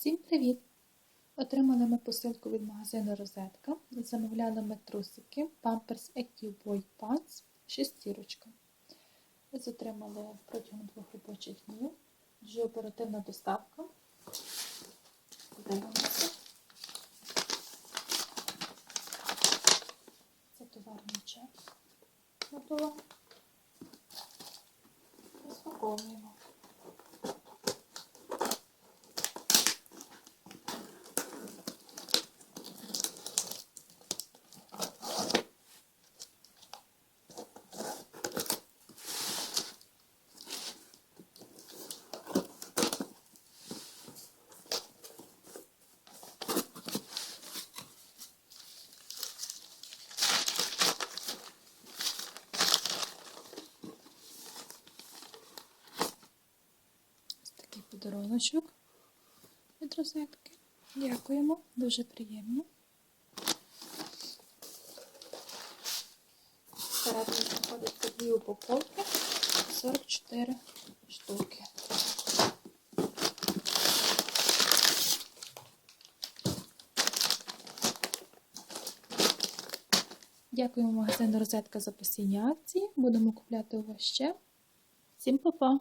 Всім привіт! Отримали ми посилку від магазину Розетка. Замовляли ми трусики Pampers Active Boy Pants шестірочка. Ось Отримали протягом двох робочих днів. Дуже оперативна доставка. Дивимося. Це товарний чек. Готово. Розпаковуємо. Такий подаруночок від розетки. Дякуємо, дуже приємно. Всередині знаходить по дві упаковки 44 штуки. Дякуємо магазину Розетка за постійні акції. Будемо купляти у вас ще. Всім па-па!